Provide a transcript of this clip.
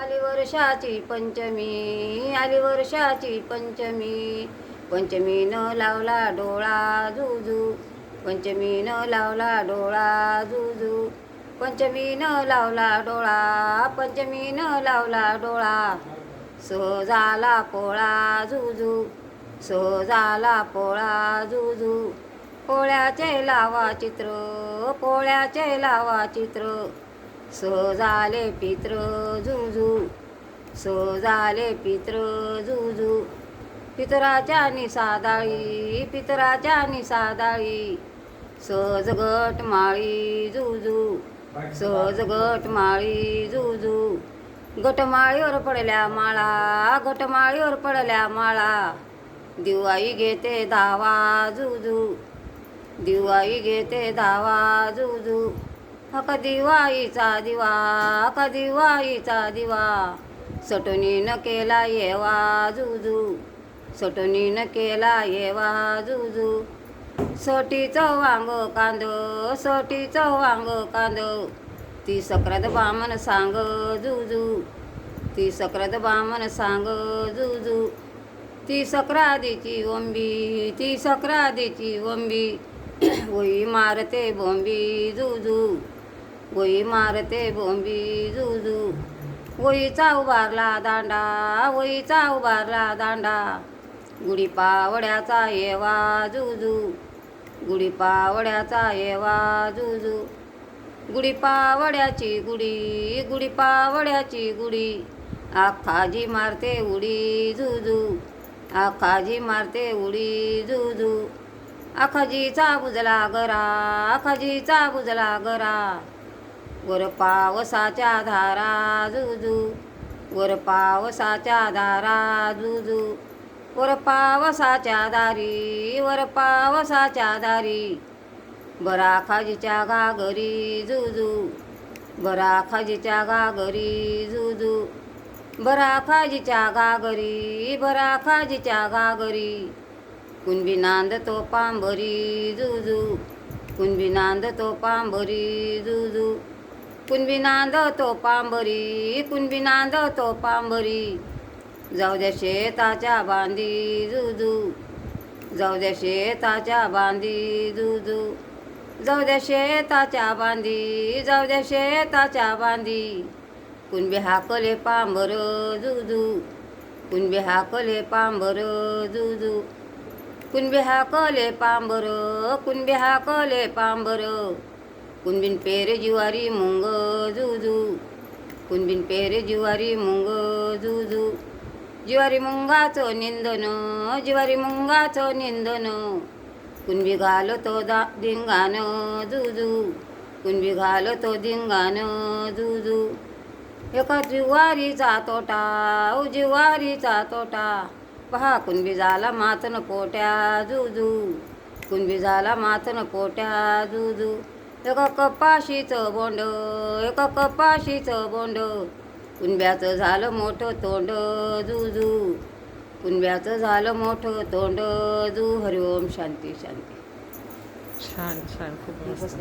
आली वर्षाची पंचमी आली वर्षाची पंचमी. पंचमीनं लावला डोळा जुजू. पंचमीनं लावला डोळा जुजू. पंचमीनं लावला डोळा पंचमीनं लावला डोळा. स झाला पोळा जुजू स झाला पोळा जुजू. पोळ्याचे लावा चित्र पोळ्याचे लावा चित्र. सहजाले पित्र जुजू. सहजाले पित्र जुजू. पितराच्या निसादाळी पितराच्या निसादाळी. सहज गट माळी जुजू. सहज गट माळी जुजू. गटमाळीवर पडल्या माळा गटमाळीवर पडल्या माळा. दिवाळी घेते धावा जुजू. दिवाळी घेते धावा जुजू. हक दिवाळीचा दिवा हक दिवाळीचा दिवा सटोनीन केला येवा जुजू. सटोनीन केला येवा जुजू. सोटीचं वांग कांदो सोटीचं वांग कांदो. ती सक्रात बामन सांग जुजू. ती सक्रात बामन सांग जुजू. ती सक्रादीची ओंबी ती सक्रादीची ओंबी. ओई मारते बोंबी जुजू. वई मारते बोंबी जुजू वहीचा उभारला दांडा वहीचा उभारला दांडा. गुढीपावड्याचा येवा जुजू गुढीपावड्याचा येवा जुजू गुढीपावड्याची गुढी गुढीपावड्याची गुढी. आखाजी मारते उडी जुजू आखाजी मारते उडी जुजू आखाजीचा बुजला गरा आखाजीचा बुजला गरा. वर पावसाच्या धारा जुजू वर पावसाच्या धारा जुजू. वर पावसाच्या दारी वर पावसाच्या दारी बरा खाजीच्या घागरी जुजू बरा खाजीच्या घागरी जुजू. बरा खाजीच्या घागरी बरा खाजीच्या घागरी. कुणबी नांदतो पांभरी जुजू कुणबी नांदतो पांभरी जुजू. कुणबी नांदतो पांबरी कुणबी नांदतो पांबरी जाऊ द्या शेताच्या बांधी जुजू. जाऊ द्या शेताच्या बांधी जुजू. जाऊ द्या शेताच्या बांधी जाऊ द्या शेताच्या बांधी. कुणबी हाकले पांबर जुजू. कुणबी हाकले पांबर जुजू. कुणबी हाकले पांबर कुणबी हाकले पांबर कुणबीन पेरे जिवारी मुंग जुजू कुणबीन पेरे जिवारी मुंग जुजू जिवारी मुंगाचं निंदन जिवारी मुंगाचं निंदन। कुणबी घालतो दा दिंगान जुजू कुणबी घालतो दिंगान जुजू एका जिवारीचा तोटा ओ जिवारीचा तोटा। पहा कुणबी झाला मातन पोट्या जुजू कुणबी झाला मातन पोट्या जुजू एका कपाशीचं बोंड एका कपाशीचं बोंड. कुणब्याचं झालं मोठं तोंड जुजू कुणब्याचं झालं मोठं तोंड जू. हरिओम शांती शांती. छान छान. खूप मस्त.